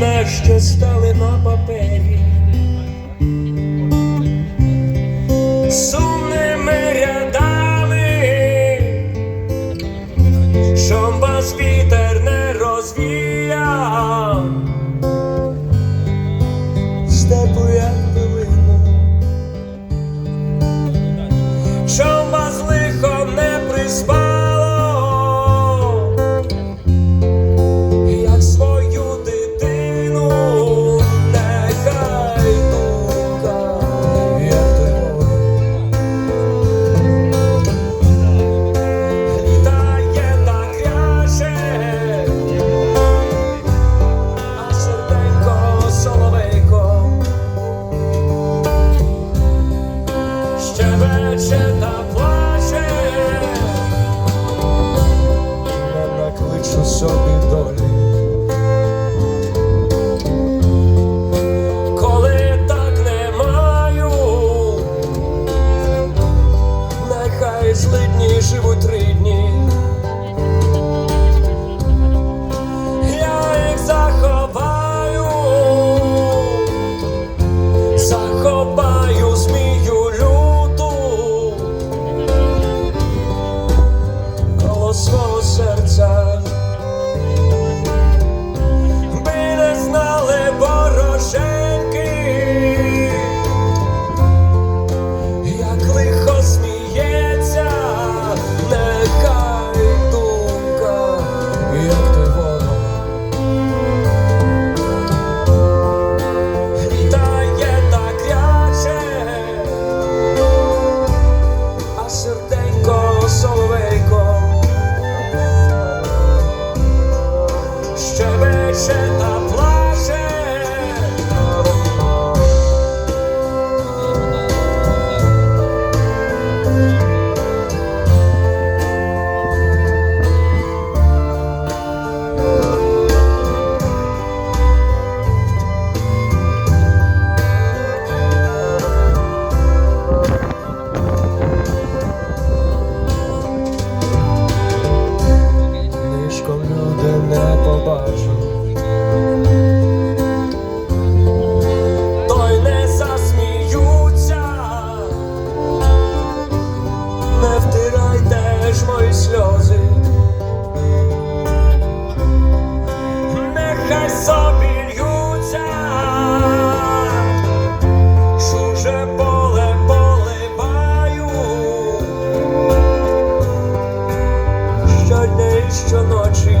нащо стали на папері. Злидні живуть три дні. Щоночі.